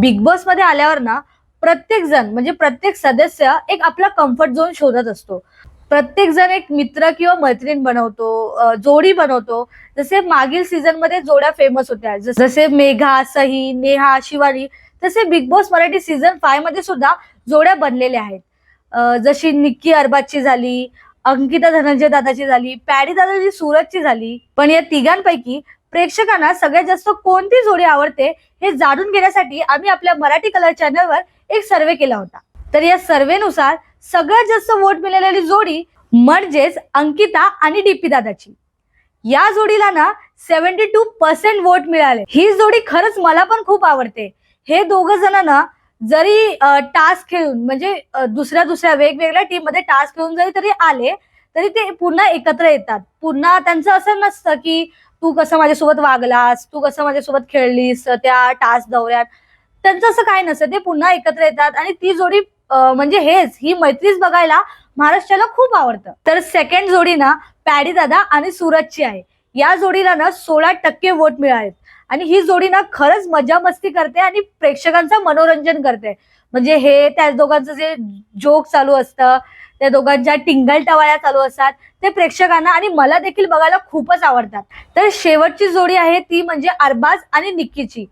Big बॉसमध्ये आल्यावर ना प्रत्येक जण म्हणजे प्रत्येक सदस्य एक आपला कम्फर्ट झोन शोधत असतो. प्रत्येक जण एक मित्र किंवा मैत्रीण बनवतो जोडी बनवतो. जसे मागील सीझनमध्ये जोड्या फेमस होत्या. जसे मेघा सही नेहा शिवानी तसे बिग बॉस मराठी सीझन फायमध्ये सुद्धा जोड्या बनलेल्या आहेत. जशी निक्की अरबाजची झाली अंकिता धनंजय दादाची झाली पॅडी दादाची सूरजची झाली. पण या तिघांपैकी प्रेक्षकांना सगळ्यात जास्त कोणती जोडी आवडते हे जाणून घेण्यासाठी आम्ही आपल्या मराठी कलर चॅनलवर एक सर्वे केला होता. तर या सर्वेनुसार सगळ्यात जास्त वोट मिळालेली जोडी म्हणजेच अंकिता आणि डीपी दादाची. या जोडीला ना सेव्हन्टी टू पर्सेंट वोट मिळाले. ही जोडी खरंच मला पण खूप आवडते. हे दोघं जण ना जरी टास्क खेळून म्हणजे दुसऱ्या दुसऱ्या वेगवेगळ्या टीममध्ये टास्क खेळून जरी तरी आले तरी ते पुन्हा एकत्र येतात. पुन्हा त्यांचं असं नसतं की तू कसं माझ्यासोबत वागलास? तू कसं माझ्यासोबत खेळलीस? त्या टास्क दौऱ्यात? त्यांचं असं काय नसतं. ते पुन्हा एकत्र येतात आणि ती जोडी म्हणजे हेच ही मैत्रीच बघायला महाराष्ट्राला खूप आवडतं. तर सेकंड जोडी ना पॅडी दादा आणि सूरजची आहे. या जोडीला ना सोळा टक्के वोट मिळालेत. आणि ही जोडी ना खरंच मजा मस्ती करते आणि प्रेक्षकांचं मनोरंजन करते. म्हणजे हे त्या दोघांचं जे जोक चालू असतं त्या दोघांच्या टिंगल टवाळ्या चालू असतात ते प्रेक्षकांना आणि मला देखील बघायला खूपच आवडतात. तर शेवटची जोडी आहे ती म्हणजे अरबाज आणि निक्कीची.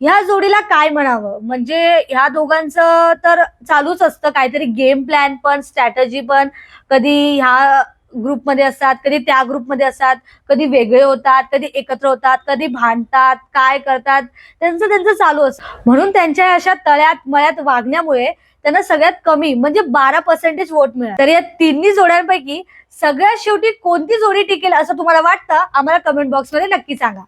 ह्या जोडीला काय म्हणावं? म्हणजे ह्या दोघांचं तर चालूच असतं काहीतरी गेम प्लॅन पण स्ट्रॅटजी पण. कधी ह्या ग्रुपमध्ये असतात कधी त्या ग्रुपमध्ये असतात कधी वेगळे होतात कधी एकत्र होतात कधी भांडतात काय करतात त्यांचं त्यांचं चालू असतं. म्हणून त्यांच्या अशा तळ्यात मळ्यात वागण्यामुळे त्यांना सगळ्यात कमी म्हणजे बारा पर्सेंटेज वोट मिळाले तर या तिन्ही जोड्यांपैकी सगळ्यात शेवटी कोणती जोडी टिकेल असं तुम्हाला वाटतं? आम्हाला कमेंट बॉक्समध्ये नक्की सांगा.